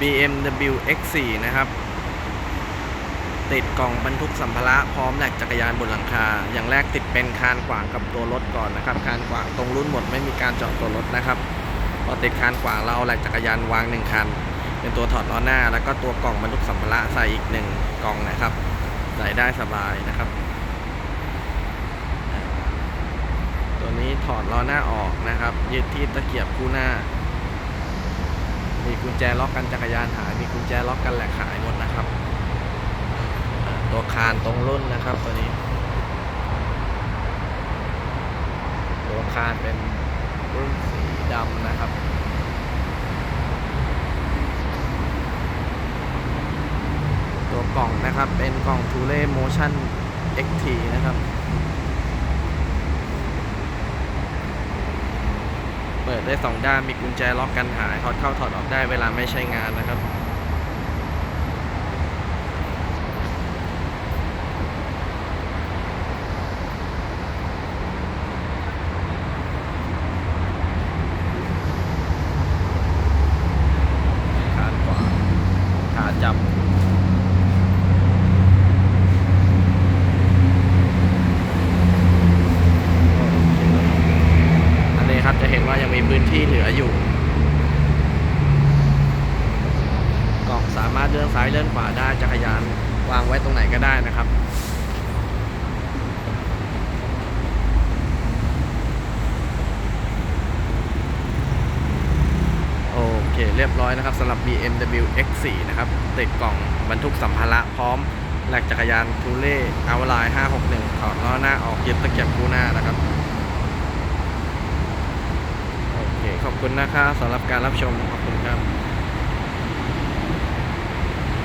BMW X4 นะครับ ติดกล่องบรรทุกสัมภาระพร้อมแหลกจักรยานบนหลังคา อย่างแรกติดเป็นคานขวางกับตัวรถก่อนนะครับ คานขวางตรงรุ่นหมดไม่มีการเจาะตัวรถนะครับพอติดคานขวางเราเอาแหลกจักรยานวางหนึ่งคัน เป็นตัวถอดล้อหน้า แล้วก็ตัวกล่องบรรทุกสัมภาระใส่อีกหนึ่งกล่องนะครับ ใส่ได้สบายนะครับ ตัวนี้ถอดล้อหน้าออกนะครับยึดที่ตะเกียบคู่หน้า มีกุญแจล็อกกันจักรยานหาย มีกุญแจล็อกกันแหลกหายหมดนะครับ ตัวคานตรงรุ่นนะครับตัวนี้ ตัวคานเป็นรุ่นสีดำนะครับตัวกล่องนะครับเป็นกล่อง t u l e Motion XT นะครับ เปิ ดได้สองด้านมีกุญแจล็อกกันหายถอดเข้าถอดออกได้เวลาไม่ใช้งานนะครับขาขวาขาจับ อันนี้ครับจะ เห็นว่ายังมีพื้นที่เหลืออยู่กล่องสามารถเลื่อนซ้ายเลื่อนขวาได้จักรยานวางไว้ตรงไหนก็ได้นะครับโอเคเรียบร้อยนะครับสำหรับ BMW X4 นะครับติดกล่องบรรทุกสัมภาระพร้อมแหลกจักรยานทูเล่เอาไลน์561 ถอดล้อหน้าออกยึดตะเกียบคู่หน้านะครับ คุณนะครับสำหรับการรับชมขอบคุณครับ